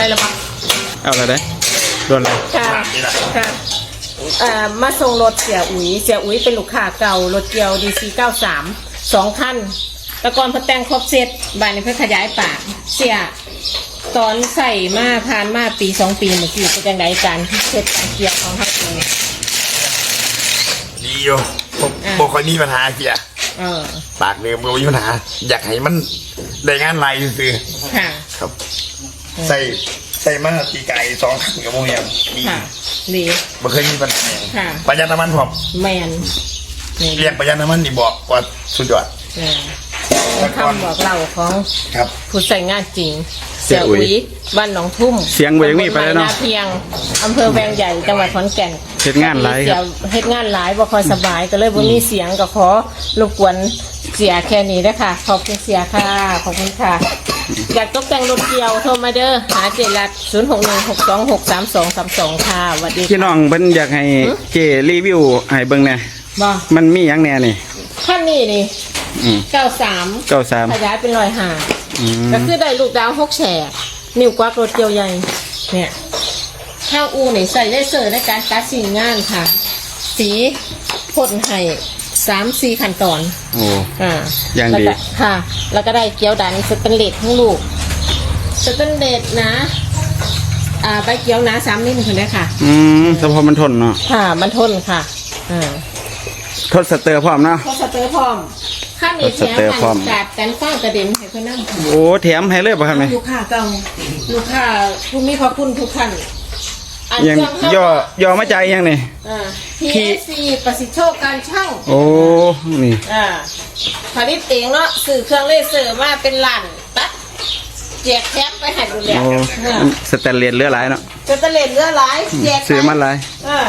ได้แล้วปะเอาอะไรได้โดนอะไรค่ะค่ะเอ่อมาส่งรถเสียอุ๋ยเสียอุ๋ยเป็นลูกค้าเก่ารถเกียวดีซีเก้าสามสองคันแตะกอนพอแต่งครบเสร็จบ้านนี้เพื่อขยายปากเสียตอนใส่มาผ่านมาปีสองปีเมื่อกี้เป็นยังไงการเสร็จการเกียร์ของเขาเองดีอยู่ผมอ่าบอกค่อยมีปัญหาเสียเออปากเดิมก็มีปัญหา อยากให้มันได้งานไรซื้อค่ะๆครับ ใส่ใส่มาตีไก่สองขันกับโมยังดีค่ะดีบ่เคยมีปัญหาค่ะ ประหยัดน้ำมันผมแมนนี่เรียกประหยัดน้ำมันนี่บอกว่าสุดยอดเออเป็นคำบอกเล่าของครับ ผู้ใส่งานจริง เสียอุ๋ยบ้านหนองทุ่มเสียงบ่ยังมีไปแล้วเนาะตำบลไม้เพียงอำเภอแวงใหญ่จังหวัดขอนแก่นเฮ็ดงานหลายครับ เสีเฮ็ดงานหลายบ่ค่อยสบายก็เลยบ่มีเสียงก็ขอรบกวนเสียแค่นี้นะคะขอบคุณเสียค่ะ ขอบคุณค่ะ อยากตกแต่งรถเกี่ยวโทรมาเด้อหาเจรัต0616263232ค่ะสวัสดีพี่น้องเพิ่นอยากให้เจรีวิวให้เบิ่งแหน่บ่มันมีหยังแหน่นี่ ขั้นนี้นี่อืม93 93ขยายเป็นรอยหาอืมก็คือได้ลูกดาวหกแฉกนิ้วกวักรถเกียวใหญ่เนี่ยข้างอูนี่ใส่ได้เสอในการตัดสีงานค่ะ สีพ่นให้ สามสี่ขั้นตอนโอ้อ่าอย่างดีแล้วก็ค่ะ แล้วก็ได้เกียวดันสแตนเลสทั้งลูกสแตนเลสนะอ่าใบเกียวนะสามนิ้วถึงได้ค่ะ อืมเฉพาะมันทนเนาะค่ะ มันทนค่ะอ่าทดสเตอร์พร้อมเนาะพอสเตอร์พร้อมข้างนี้แถมสเตอร์พร้อมมันกาดกันฟ้างกระเด็นให้เพื่อนนั่งโอ้แถมให้เลยป่ะครับนี่ลูกค้าเก่าลูกค้าผู้มีพระคุณทุกท่านอั นยังเครื่องย่อย่อมาใจายยังนี่ อ่าที่ PSC ประสิทธิโชคการช่าง โอ้ นี่ อ่าผลิตเองเนาะสื่อเครื่องเลเซอร์มาเป็นล้านตัดแจกแคปไปให้ดูแลโอ้สแตนเลสเรือหลายเนาะจะตะเลนเรือหลายแจกไปซื้อมาหลายอ่า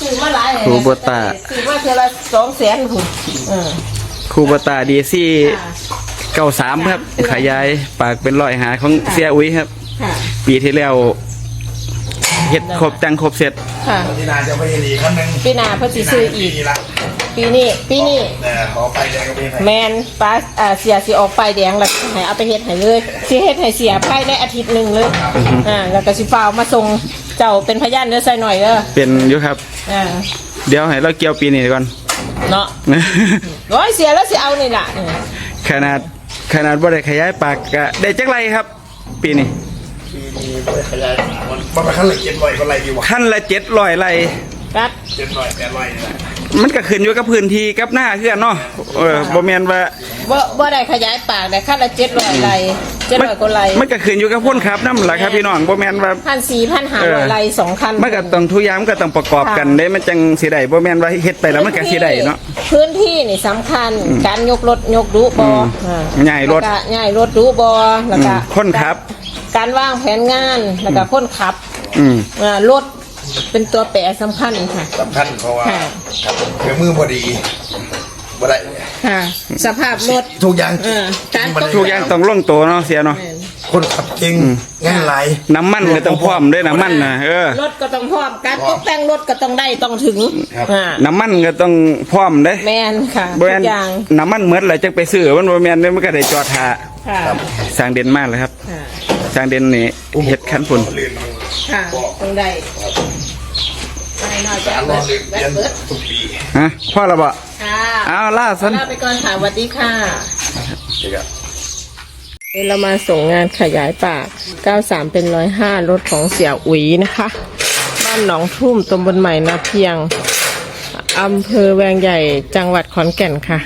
ซื้อมาหลายครูโบต้าซื้อมาเท่าละสองแสนคุณอ่าคูบตาดีซี่ค่ะเก้าสามครับ ขยายปากเป็นรอยหาของเสียอุ้ยครับ ค่ะปีที่แล้ว เฮ็ดครบจังครบเสร็จ ค่ะที่นาจะไปดีขั้นหนึ่งปีหน้าเพื่อสิซื้ออีก ปีละปีนี้ปีนี้แต่ขอไปแดงก็เป็นแมนป้าอ่าเสียสิออกไปายแดงแล้วให้เอาไปเฮ็ดให้เลยสิเฮ็ดให้เสียภายในอาทิตย์หนึ่งเลยอ่าแล้วก็สิฟ้าวมาส่งเจ้าเป็นพยานเด้อใส่หน่อยเด้อเป็นอยู่ครับ อ่าเดี๋ยวให้เราเกี่ยวปีนี้ก่อน เนาะร้อยเสียแล้วสิเอานี่ล่ะเออขนาดขนาดบ่ได้ขยายปากก็ได้จักไรครับ ปีนี้ ปีนี้ไปขยายมันมันไปขั้นละเจ็ดร้อยก็ไรดีวะขั้นละเจ็ดร้อยไรกัดเจ็ดร้อยแปดร้อยนี่แหละมันก็ขึ้นอยู่กับพื้นที่กับหน้าคือนเนาะเออบ่แม่นว่าบ่บ่ได้ขยายปากได้ขั้นละ700ไร่มั700กว่าไร่มันก็ขึ้นอยู่กับคนขับนำล่ะครับพี่น้องบ่แม่นว่าพันสี่พันห้าร้อยไร่สองคันมันก็ต้องทุกอยางมันก็ต้องประกอบกันเด้มันจังสิได้บ่แม่นว่าเฮ็ดไปแล้วมันก็สิได้เนาะพื้นที่นี่สำคัญการยกรถยกดุบอมอ่าย้ายรถแล้วก็ย้ายรถดุบอแล้วก็อืมคนขับ การวางแผนงานแล้วก็คนขับอืม อ่ารถเป็นตัวแปรสำคัญค่ะ สำคัญเพราะว่าค่ะ ครับเครื่องมือพอดีบ่ได้ ค่ะ สภาพรถทุกอย่างเออการมัน ทุกอย่างต้องลงตัวเนาะเสียเนาะ คนขับเก่งงานหลายน้ำมันก็ต้องพร้อมด้วยน้ำมันนะเออ รถก็ต้องพร้อมการตกแต่งรถก็ต้องได้ต้องถึงครับ อ่าน้ำมันก็ต้องพร้อมเด้แมนค่ะบ่ทุแม่นกอย่าง น้ำมันหมดแล้วจังไปซื้อมันบ่แม่นเด้มันก็ได้จอดหาค่ะสร้างเด่นมากเลยครับ ค่ะสร้างเด่นนี่เฮ็ดคันฝุ่นลื่นมันค่ะต้องได้ไปหน่อยจะการรเปิอดลื่นแบเปลี่ยนเปิดทุกปีฮะพ่อละบ่ค่ะเอาล่าสันลาไปก่อนค่ะสวัสดีค่ะเดี๋ยวก็เรามาส่งงานขยายปาก93 เป็น 105 รถของเสี่ยอุ๋ยนะคะ บ้านหนองทุ่มตำบลใหม่นาเพียงอำเภอแวงใหญ่จังหวัดขอนแก่นค่ะ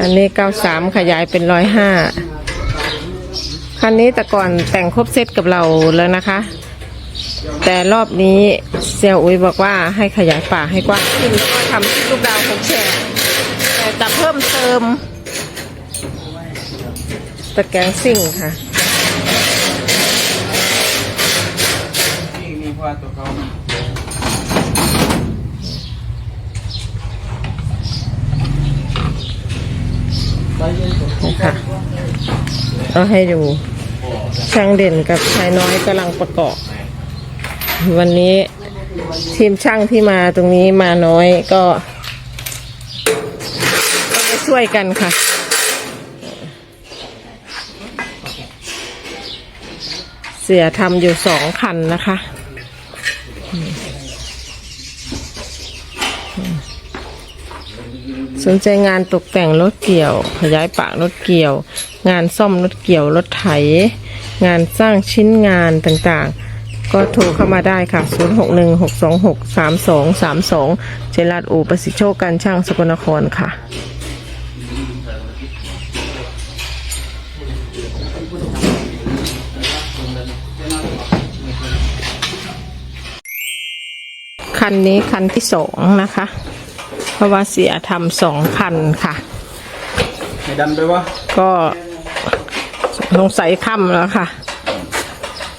อันนี้ 93 ขยายเป็น 105 คันนี้แต่ก่อนแต่งครบเซตกับเราแล้วนะคะ แต่รอบนี้เสี่ยอุ๋ยบอกว่าให้ขยายปากให้กว้างขึ้นก็ทำที่ลูกดาวของแฉกแต่จะเพิ่มเติมตะแกรงซิ่งค่ะนะคะเอาให้ดู ช่างเด่นกับชายน้อยกำลังประกอบ วันนี้ทีมช่างที่มาตรงนี้มาน้อยก็ก็มาช่วยกันค่ะ เสียทำอยู่สองคันนะคะอืมอืม สนใจงานตกแต่งรถเกี่ยว ขยายปากรถเกี่ยว งานซ่อมรถเกี่ยวรถไถ งานสร้างชิ้นงานต่างๆ ก็โทรเข้ามาได้ค่ะ 0616263232 เจรัดอูประสิทธิโชคการช่างสกลนครค่ะคันนี้คันที่สองนะคะ ราะว่าเสียทำสองคันค่ะให้ดันไปวะก็สงสัยค่ำแล้วค่ะ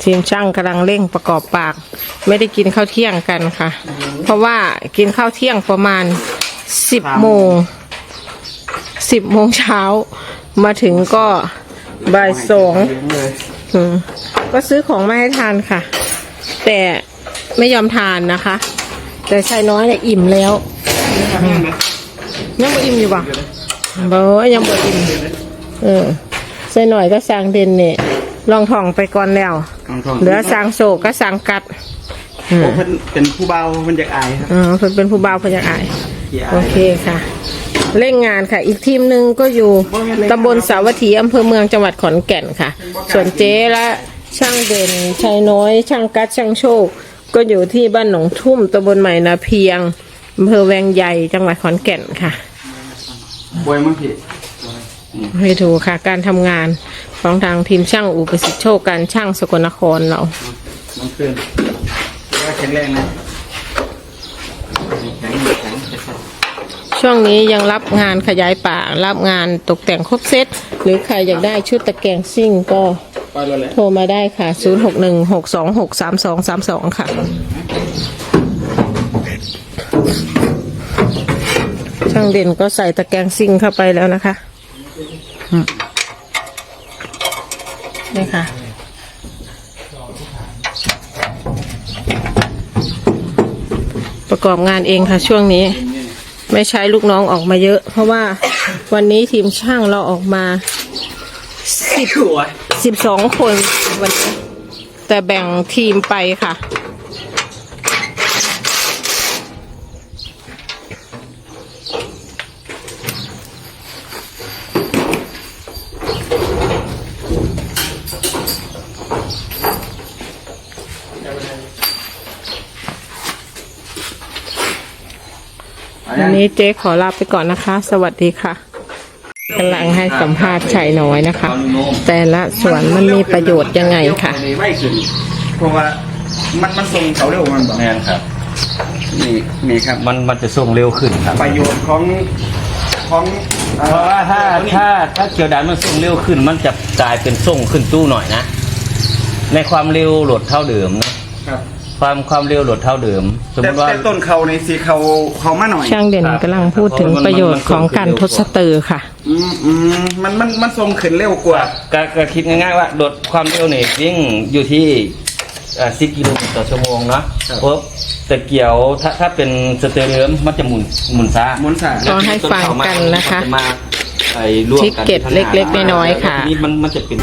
ทีมช่างกำลังเร่งประกอบปาก ไม่ได้กินข้าวเที่ยงกันค่ะ เพราะว่ากินข้าวเที่ยงประมาณสิบโมงสิบโมงเช้า มาถึงก็บ่ายสองเลยอืมก็ซื้อของมาให้ทานค่ะ แต่ไม่ยอมทานนะคะ แต่ชายน้อยเนี่ยอิ่มแล้ว ยังบ่อิ่มอยู่ป่ะบ่ยังบ่อิ่มเออใส่หน่อยก็สร้างเด่นเนี่ยลองท่องไปก่อนแล้ว เหลือสร้างโศกก็สร้างกัดอืโอ้มเพิ่นเป็นผู้เบาเพิ่นอยากอายครับเออเพิ่นเป็นผู้บ่าวเพิ่นอยากอายขี้อาโอยเคค่ะ เร่งงานค่ะ อีกทีมหนึ่งก็อยู่ตำบลสาวัตถีอำเภอเมืองจังหวัดขอนแก่นค่ะ ส่วนเจ๊และช่างเด่นชายน้อย ช่างกัดช่างโชค ก็อยู่ที่บ้านหนองทุ่มตำบลใหม่นาเพียง อำเภอแวงใหญ่จังหวัดขอนแก่นค่ะบวยมั้งพี่ให้ดูค่ะ การทำงานของทางทีมช่างอุปสิทธิโชคการช่างสกลนครเราน้องเตือนว่าแข็งแรงนะแข็งแข็งช่วงนี้ยังรับงานขยายป่ารับงานตกแต่งครบเซตหรือใครอยากได้ชุดตะแกรงซิ่งก็ไปเลยแหละโทรมาได้ค่ะ 0616263232 ค่ะ ช่างเด่นก็ใส่ตะแกรงซิ่งเข้าไปแล้วนะคะอืมนี่ค่ะ ประกอบงานเองค่ะช่วงนี้ ไม่ใช้ลูกน้องออกมาเยอะ เพราะว่าวันนี้ทีมช่างเราออกมาสิบสิบสองคนวันนี้แต่แบ่งทีมไปค่ะ นนี้เจ๊ขอลาไปก่อนนะคะ สวัสดีค่ะกำลังให้สัมภาษณ์ชายน้อยนะคะ แต่ละส่วนมันมีประโยชน์ยังไงค่ะไว้ขึ้นเพราะว่ามันมันทรงเขาเร็วมันบอกแม่นครับ นี่นี่ครับ มันมันจะส่งเร็วขึ้นครับ ประโยชน์ของของอ่เพราะว่าถ้าถ้าถ้าเกียวดันมันส่งเร็วขึ้น มันจะกลายเป็นส่งขึ้นตู้หน่อยนะ ในความเร็วโหลดเท่าเดิมนะครับ ความความเร็วโหลดเท่าเดิม สมมแต่ติว่า แต่ต้นเขาในสีเขาเขามาหน่อยช่างเด่นกำลังพูดถึงประโยชน์ของการทดสเตอร์ค่ะ อืมอืมมันมันมันทรงขึ้นเร็วกว่าก็ก็คิดง่ายๆว่าโหลดความเร็วเนี่ยวิ่งอยู่ที่สิบกิโลเมตรต่อชั่วโมงเนาะครับปุ๊บแต่เกี่ยวถ้าถ้าเป็นสเตอร์เดิมมันจะหมุนหมุนช้า หมุนช้าก็ให้ฟังกันนะคะมัจมาไอ้รวมทิกเก็ตนเล็กๆน้อยๆค่ะ ทีนี้มันมันจะเป็น